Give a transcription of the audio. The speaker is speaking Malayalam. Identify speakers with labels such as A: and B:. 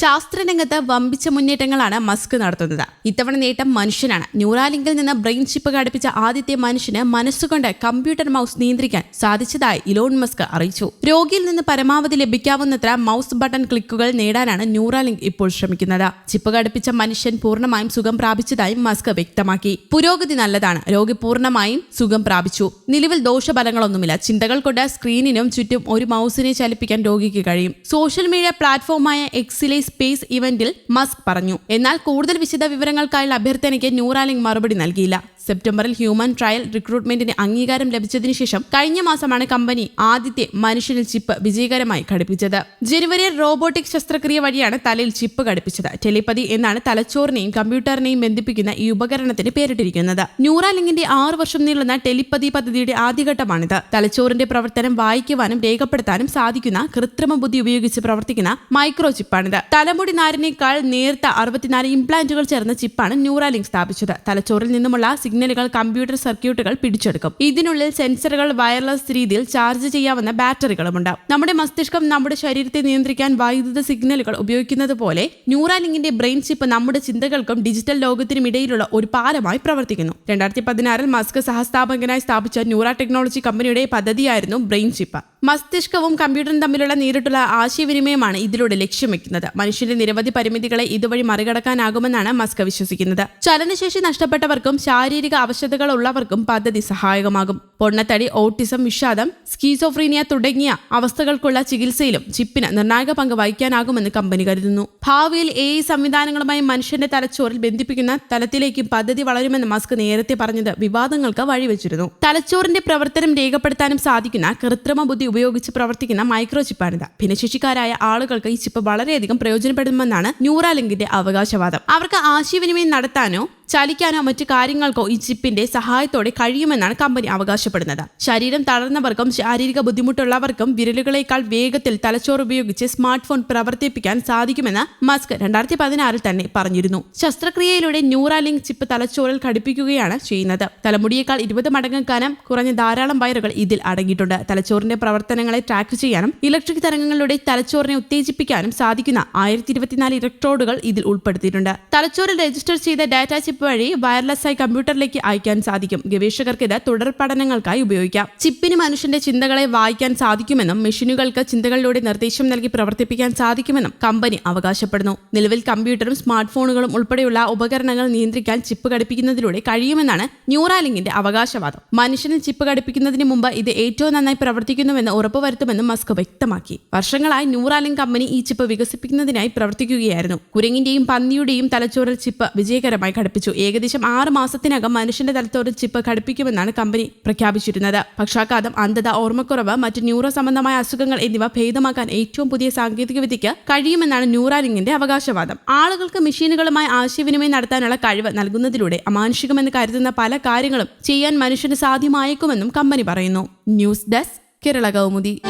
A: ശാസ്ത്രരംഗത്ത് വമ്പിച്ച മുന്നേറ്റങ്ങളാണ് മസ്ക് നടത്തുന്നത്. ഇത്തവണ നേട്ടം മനുഷ്യനാണ്. ന്യൂറാലിങ്കിൽ നിന്ന് ബ്രെയിൻ ചിപ്പ് ഘടിപ്പിച്ച ആദ്യത്തെ മനുഷ്യന് മനസ്സുകൊണ്ട് കമ്പ്യൂട്ടർ മൗസ് നിയന്ത്രിക്കാൻ സാധിച്ചതായി ഇലോൺ മസ്ക് അറിയിച്ചു. രോഗിയിൽ നിന്ന് പരമാവധി ലഭിക്കാവുന്നത്ര മൗസ് ബട്ടൺ ക്ലിക്കുകൾ നേടാനാണ് ന്യൂറാലിങ്ക് ഇപ്പോൾ ശ്രമിക്കുന്നത്. ചിപ്പ് ഘടിപ്പിച്ച മനുഷ്യൻ പൂർണമായും സുഖം പ്രാപിച്ചതായി മസ്ക് വ്യക്തമാക്കി. പുരോഗതി നല്ലതാണ്. രോഗി പൂർണമായും സുഖം പ്രാപിച്ചു. നിലവിൽ ദോഷഫലങ്ങളൊന്നുമില്ല. ചിന്തകൾ കൊണ്ട് സ്ക്രീനിനും ചുറ്റും ഒരു മൗസിനെ ചലിപ്പിക്കാൻ രോഗിക്ക് കഴിയും. സോഷ്യൽ മീഡിയ പ്ലാറ്റ്ഫോമായ എക്സിലെ സ്പേസ് ഇവന്റിൽ മസ്ക് പറഞ്ഞു. എന്നാൽ കൂടുതൽ വിശദ വിവരങ്ങൾക്കായുള്ള അഭ്യർത്ഥനയ്ക്ക് ന്യൂറാലിംഗ് മറുപടി നൽകിയില്ല. സെപ്റ്റംബറിൽ ഹ്യൂമൻ ട്രയൽ റിക്രൂട്ട്മെന്റിന് അംഗീകാരം ലഭിച്ചതിനു ശേഷം കഴിഞ്ഞ മാസമാണ് കമ്പനി ആദ്യത്തെ മനുഷ്യനിൽ ചിപ്പ് വിജയകരമായി ഘടിപ്പിച്ചത്. ജനുവരിയിൽ റോബോട്ടിക് ശസ്ത്രക്രിയ വഴിയാണ് തലയിൽ ചിപ്പ് ഘടിപ്പിച്ചത്. ടെലിപ്പതി എന്നാണ് തലച്ചോറിനെയും കമ്പ്യൂട്ടറിനെയും ബന്ധിപ്പിക്കുന്ന ഈ ഉപകരണത്തിന് പേരിട്ടിരിക്കുന്നത്. ന്യൂറാലിംഗിന്റെ ആറ് വർഷം നീളുന്ന ടെലിപ്പതി പദ്ധതിയുടെ ആദ്യഘട്ടമാണിത്. തലച്ചോറിന്റെ പ്രവർത്തനം വായിക്കുവാനും രേഖപ്പെടുത്താനും സാധിക്കുന്ന കൃത്രിമ ബുദ്ധി ഉപയോഗിച്ച് പ്രവർത്തിക്കുന്ന മൈക്രോ ചിപ്പാണിത്. തലമുടി നാരിനേക്കാൾ നേർത്ത അറുപത്തിനാല് ഇംപ്ലാന്റുകൾ ചേർന്ന ചിപ്പാണ് ന്യൂറാലിങ്ക് സ്ഥാപിച്ചത്. തലച്ചോറിൽ നിന്നുമുള്ള സിഗ്നലുകൾ കമ്പ്യൂട്ടർ സർക്യൂട്ടുകൾ പിടിച്ചെടുക്കും. ഇതിനുള്ളിൽ സെൻസറുകൾ വയർലെസ് രീതിയിൽ ചാർജ് ചെയ്യാവുന്ന ബാറ്ററികളുമുണ്ട്. നമ്മുടെ മസ്തിഷ്കം നമ്മുടെ ശരീരത്തെ നിയന്ത്രിക്കാൻ വൈദ്യുത സിഗ്നലുകൾ ഉപയോഗിക്കുന്നത് പോലെ ന്യൂറാലിങ്കിന്റെ ബ്രെയിൻ ചിപ്പ് നമ്മുടെ ചിന്തകൾക്കും ഡിജിറ്റൽ ലോകത്തിനും ഇടയിലുള്ള ഒരു പാലമായി പ്രവർത്തിക്കുന്നു. രണ്ടായിരത്തി പതിനാറിൽ മസ്ക് സഹസ്ഥാപകനായി സ്ഥാപിച്ച ന്യൂറ ടെക്നോളജി കമ്പനിയുടെ പദ്ധതിയായിരുന്നു ബ്രെയിൻ ചിപ്പ്. മസ്തിഷ്കവും കമ്പ്യൂട്ടറും തമ്മിലുള്ള നേരിട്ടുള്ള ആശയവിനിമയമാണ് ഇതിലൂടെ ലക്ഷ്യം വെക്കുന്നത് മനുഷ്യന്റെ നിരവധി പരിമിതികളെ ഇതുവഴി മറികടക്കാനാകുമെന്നാണ് മസ്ക് വിശ്വസിക്കുന്നത്. ചലനശേഷി നഷ്ടപ്പെട്ടവർക്കും ശാരീരിക അവശതകൾ ഉള്ളവർക്കും പദ്ധതി സഹായകമാകും. പൊണ്ണത്തടി ഓട്ടിസം വിഷാദം സ്കീസോഫ്രീനിയ തുടങ്ങിയ അവസ്ഥകൾക്കുള്ള ചികിത്സയിലും ചിപ്പിന് നിർണായക പങ്ക് വഹിക്കാനാകുമെന്ന് കമ്പനി കരുതുന്നു. ഭാവിയിൽ എ സംവിധാനങ്ങളുമായി മനുഷ്യന്റെ തലച്ചോറിൽ ബന്ധിപ്പിക്കുന്ന തലത്തിലേക്കും പദ്ധതി വളരുമെന്ന് മസ്ക് നേരത്തെ പറഞ്ഞത് വിവാദങ്ങൾക്ക് വഴിവെച്ചിരുന്നു. തലച്ചോറിന്റെ പ്രവർത്തനം രേഖപ്പെടുത്താനും സാധിക്കുന്ന കൃത്രിമ ബുദ്ധി ഉപയോഗിച്ച് പ്രവർത്തിക്കുന്ന മൈക്രോ ചിപ്പാണിത്. ഭിന്നശേഷിക്കാരായ ആളുകൾക്ക് ഈ ചിപ്പ് വളരെയധികം പ്രയോജനപ്പെടുമെന്നാണ് ന്യൂറാലിങ്കിന്റെ അവകാശവാദം അവർക്ക് ആശയവിനിമയം നടത്താനോ ചലിക്കാനോ മറ്റു കാര്യങ്ങൾക്കോ ഈ ചിപ്പിന്റെ സഹായത്തോടെ കഴിയുമെന്നാണ് കമ്പനി അവകാശപ്പെടുന്നത്. ശരീരം തളർന്നവർക്കും ശാരീരിക ബുദ്ധിമുട്ടുള്ളവർക്കും വിരലുകളേക്കാൾ വേഗത്തിൽ തലച്ചോർ ഉപയോഗിച്ച് സ്മാർട്ട് ഫോൺ പ്രവർത്തിപ്പിക്കാൻ സാധിക്കുമെന്ന് മസ്ക് രണ്ടായിരത്തി പതിനാറിൽ തന്നെ പറഞ്ഞിരുന്നു. ശസ്ത്രക്രിയയിലൂടെ ന്യൂറാലിങ്ക് ചിപ്പ് തലച്ചോറിൽ ഘടിപ്പിക്കുകയാണ് ചെയ്യുന്നത്. തലമുടിയേക്കാൾ ഇരുപത് മടങ്ങ് കനം കുറഞ്ഞ ധാരാളം വയറുകൾ ഇതിൽ അടങ്ങിയിട്ടുണ്ട്. തലച്ചോറിന്റെ പ്രവർത്തനങ്ങളെ ട്രാക്ക് ചെയ്യാനും ഇലക്ട്രിക് തരംഗങ്ങളുടെ തലച്ചോറിനെ ഉത്തേജിപ്പിക്കാനും സാധിക്കുന്ന ആയിരത്തി ഇലക്ട്രോഡുകൾ ഇതിൽ ഉൾപ്പെടുത്തിയിട്ടുണ്ട്. തലച്ചോറിൽ രജിസ്റ്റർ ചെയ്ത ഡാറ്റ ചിപ്പ് വഴി വയർലെസ് ആയി കമ്പ്യൂട്ടറിലേക്ക് അയക്കാൻ സാധിക്കും. ഗവേഷകർക്ക് ഇത് തുടർ പഠനങ്ങൾക്കായി ഉപയോഗിക്കാം. ചിപ്പിന് മനുഷ്യന്റെ ചിന്തകളെ വായിക്കാൻ സാധിക്കുമെന്നും മെഷീനുകൾക്ക് ചിന്തകളിലൂടെ നിർദ്ദേശം നൽകി പ്രവർത്തിപ്പിക്കാൻ സാധിക്കുമെന്നും കമ്പനി അവകാശപ്പെടുന്നു. നിലവിൽ കമ്പ്യൂട്ടറും സ്മാർട്ട് ഫോണുകളും ഉൾപ്പെടെയുള്ള ഉപകരണങ്ങൾ നിയന്ത്രിക്കാൻ ചിപ്പ് ഘടിപ്പിക്കുന്നതിലൂടെ കഴിയുമെന്നാണ് ന്യൂറാലിങ്കിന്റെ അവകാശവാദം. മനുഷ്യന് ചിപ്പ് ഘടിപ്പിക്കുന്നതിന് മുമ്പ് ഇത് ഏറ്റവും നന്നായി പ്രവർത്തിക്കുന്നുവെന്ന് ഉറപ്പുവരുത്തുമെന്നും മസ്ക് വ്യക്തമാക്കി. വർഷങ്ങളായി ന്യൂറാലിംഗ് കമ്പനി ഈ ചിപ്പ് വികസിപ്പിക്കുന്നതിനായി പ്രവർത്തിക്കുകയായിരുന്നു. കുരങ്ങിന്റെയും പന്നിയുടെയും തലച്ചോറിൽ ചിപ്പ് വിജയകരമായി ഘടിപ്പിച്ചു. ഏകദേശം ആറ് മാസത്തിനകം മനുഷ്യന്റെ തലച്ചോറിൽ ചിപ്പ് ഘടിപ്പിക്കുമെന്നാണ് കമ്പനി പ്രഖ്യാപിച്ചിരുന്നത്. പക്ഷാഘാതം അന്ധത ഓർമ്മക്കുറവ് മറ്റ് ന്യൂറോ സംബന്ധമായ അസുഖങ്ങൾ എന്നിവ ഭേദമാക്കാൻ ഏറ്റവും പുതിയ സാങ്കേതികവിദ്യയ്ക്ക് കഴിയുമെന്നാണ് ന്യൂറാലിങ്ങിന്റെ അവകാശവാദം. ആളുകൾക്ക് മെഷീനുകളുമായി ആശയവിനിമയം നടത്താനുള്ള കഴിവ് നൽകുന്നതിലൂടെ അമാനുഷികമെന്ന് കരുതുന്ന പല കാര്യങ്ങളും ചെയ്യാൻ മനുഷ്യന് സാധ്യമായേക്കുമെന്നും കമ്പനി പറയുന്നു. News desk Kerala Kaumudi.